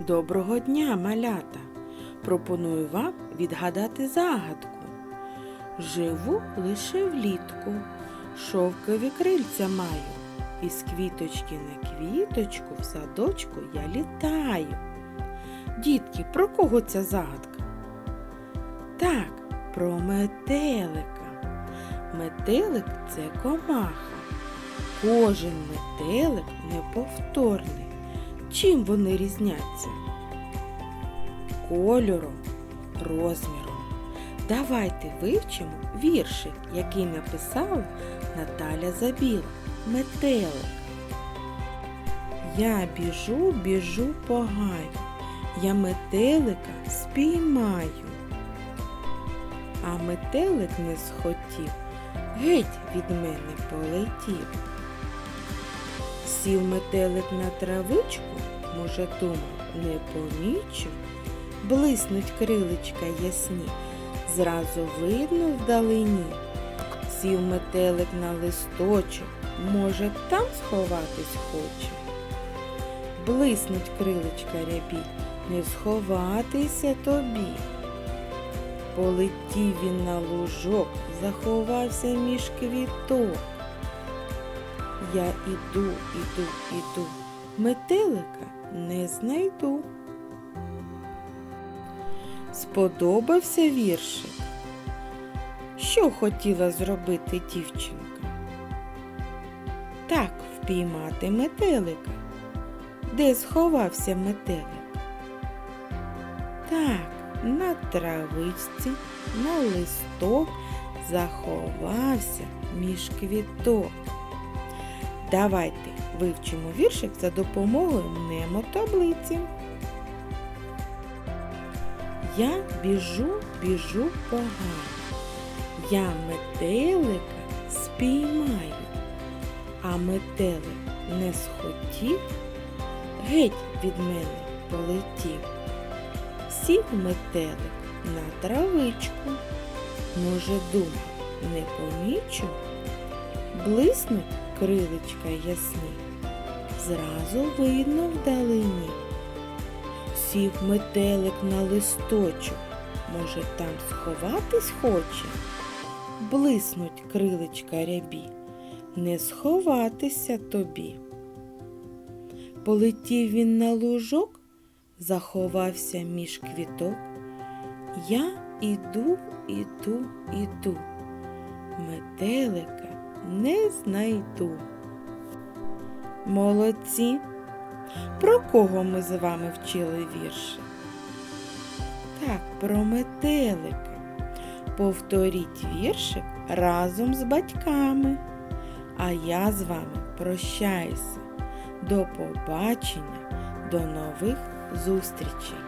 Доброго дня, малята! Пропоную вам відгадати загадку. Живу лише влітку, шовкові крильця маю, із квіточки на квіточку в садочку я літаю. Дітки, про кого ця загадка? Так, про метелика. Метелик це комаха. Кожен метелик неповторний. Чим вони різняться? Кольором, розміром. Давайте вивчимо віршик, який написала Наталя Забіла. Метелик. Я біжу, біжу по гаю, я метелика спіймаю. А метелик не схотів, геть від мене полетів. Сів метелик на травичку, може, думав, не помічу. Блиснуть крилечка ясні, зразу видно вдалині. Сів метелик на листочок, може, там сховатись хоче. Блиснуть крилечка рябі, не сховатися тобі. Полетів він на лужок, заховався між квіток. Я іду, іду, іду, метелика не знайду. Сподобався віршик? Що хотіла зробити дівчинка? Так, впіймати метелика. Де сховався метелик? Так, на травичці, на листок заховався між квіток. Давайте вивчимо віршик за допомогою мнемотаблиці. Я біжу, біжу по гаю. Я метелика спіймаю, а метелик не схотів, геть від мене полетів. Сів метелик на травичку, може, думав, не помічу, блиснуть крилечка ясні, зразу видно вдалині. Сів метелик на листочок, може, там сховатись хоче, блиснуть крилечка рябі, не сховатися тобі. Полетів він на лужок, заховався між квіток. Я іду, іду, іду, метелика не знайду. Молодці! Про кого ми з вами вчили вірші? Так, про метелика. Повторіть віршик разом з батьками. А я з вами прощаюся. До побачення, до нових зустрічей!